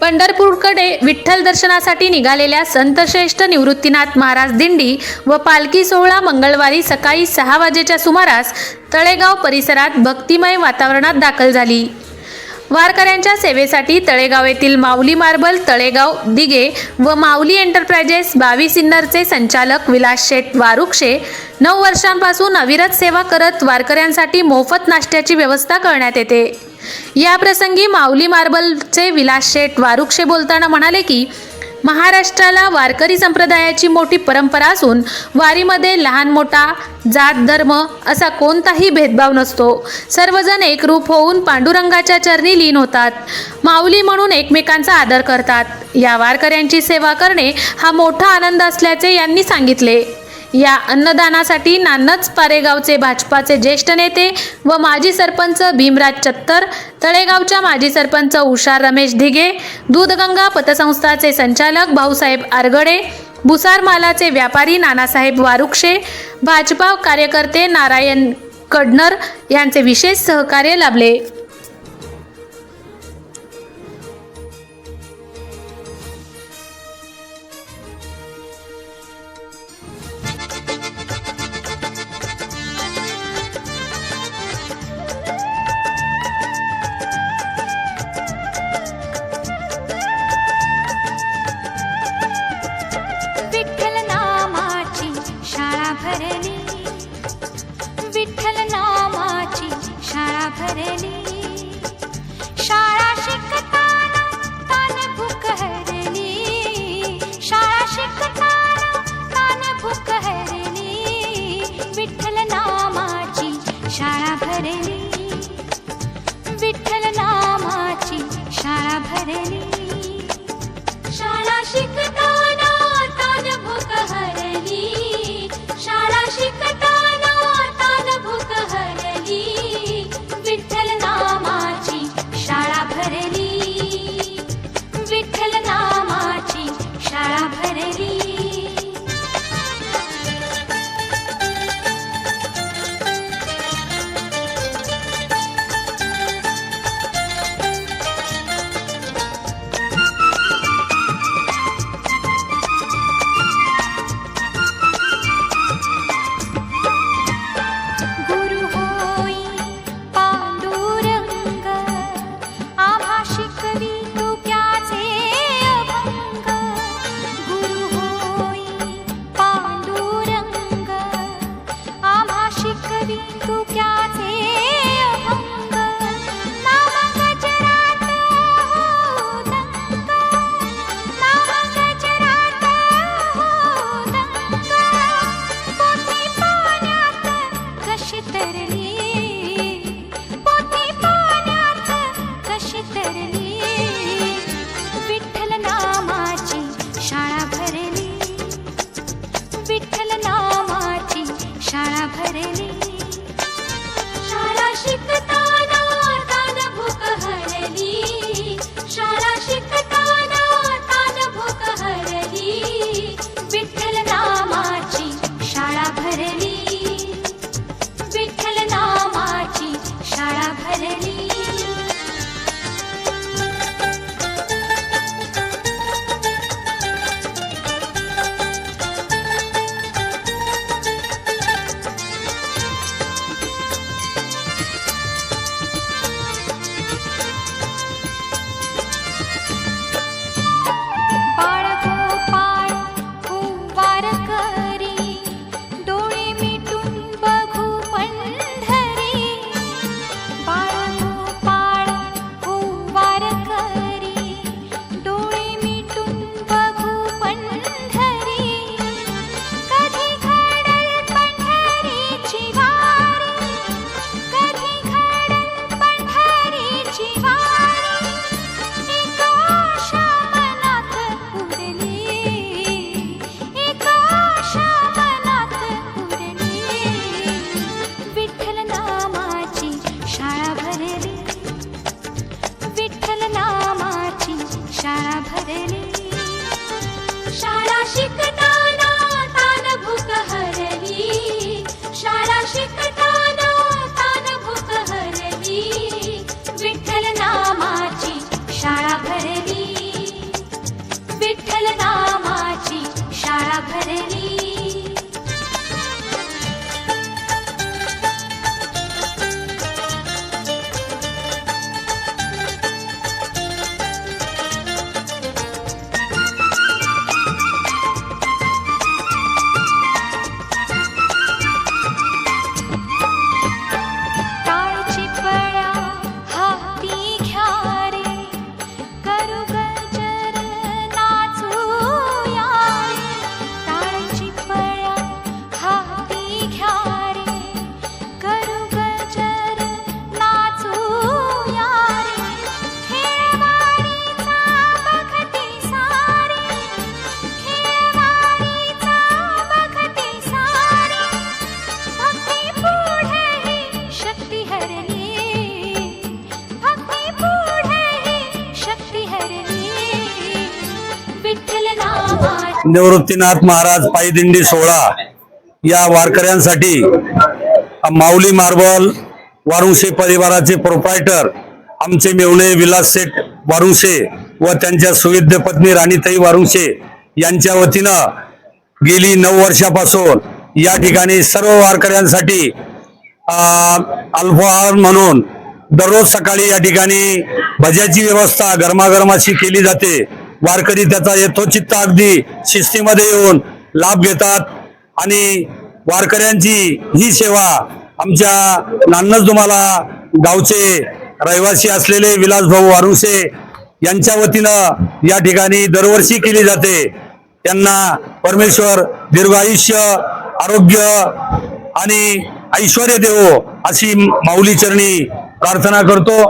पंढरपूरकडे विठ्ठल दर्शनासाठी निघालेल्या संतश्रेष्ठ निवृत्तीनाथ महाराज दिंडी व पालखी सोहळा मंगळवारी सकाळी सहा वाजेच्या सुमारास तळेगाव परिसरात भक्तिमय वातावरणात दाखल झाली. वारकऱ्यांच्या सेवेसाठी तळेगाव येथील माऊली मार्बल तळेगाव दिघे व माऊली एंटरप्राइजेस बावीस सिन्नरचे संचालक विलास शेठ वारुक्षे नऊ वर्षांपासून अविरत सेवा करत वारकऱ्यांसाठी मोफत नाश्त्याची व्यवस्था करण्यात येते. या प्रसंगी माऊली मार्बलचे विलास शेठ वारुक्षे बोलताना म्हणाले की महाराष्ट्राला वारकरी संप्रदायाची मोठी परंपरा असून वारीमध्ये लहान मोठा जात धर्म असा कोणताही भेदभाव नसतो. सर्वजण एकरूप होऊन पांडुरंगाच्या चरणी लीन होतात. माऊली म्हणून एकमेकांचा आदर करतात. या वारकऱ्यांची सेवा करणे हा मोठा आनंद असल्याचे यांनी सांगितले. या अन्नदानासाठी नानच पारेगावचे भाजपाचे ज्येष्ठ नेते व माजी सरपंच भीमराज चत्तर तळेगावच्या माजी सरपंच उषा रमेश धिगे दूधगंगा पतसंस्थाचे संचालक भाऊसाहेब आरगडे भुसारमालाचे व्यापारी नानासाहेब वारुक्षे भाजपा कार्यकर्ते नारायण कडनर यांचे विशेष सहकार्य लाभले. धरणी সারা निवृत्तीनाथ महाराज पायदिंडी सोहळा या वारकऱ्यांसाठी माऊली मार्बल वारुंशे परिवाराचे प्रोप्रायटर आमचे मेवणे विलास सेठ वारुंशे व त्यांच्या सुविद्य पत्नी राणीताई वारुंशे यांच्या वतीनं गेली नऊ वर्षापासून या ठिकाणी सर्व वारकऱ्यांसाठी अं, अल्पहार म्हणून दररोज सकाळी या ठिकाणी भज्याची व्यवस्था गरमागरमाशी केली जाते. वारकरी त्याचा यथोचित्त अगदी शिस्तीमध्ये येऊन लाभ घेतात. आणि वारकऱ्यांची ही सेवा आमच्या नान्नज तुम्हाला गावचे रहिवासी असलेले विलासभाऊ वारुसे यांच्या वतीनं या ठिकाणी दरवर्षी केली जाते. त्यांना परमेश्वर दीर्घ आयुष्य आरोग्य आणि ऐश्वर देवो अशी माऊली चरणी प्रार्थना करतो.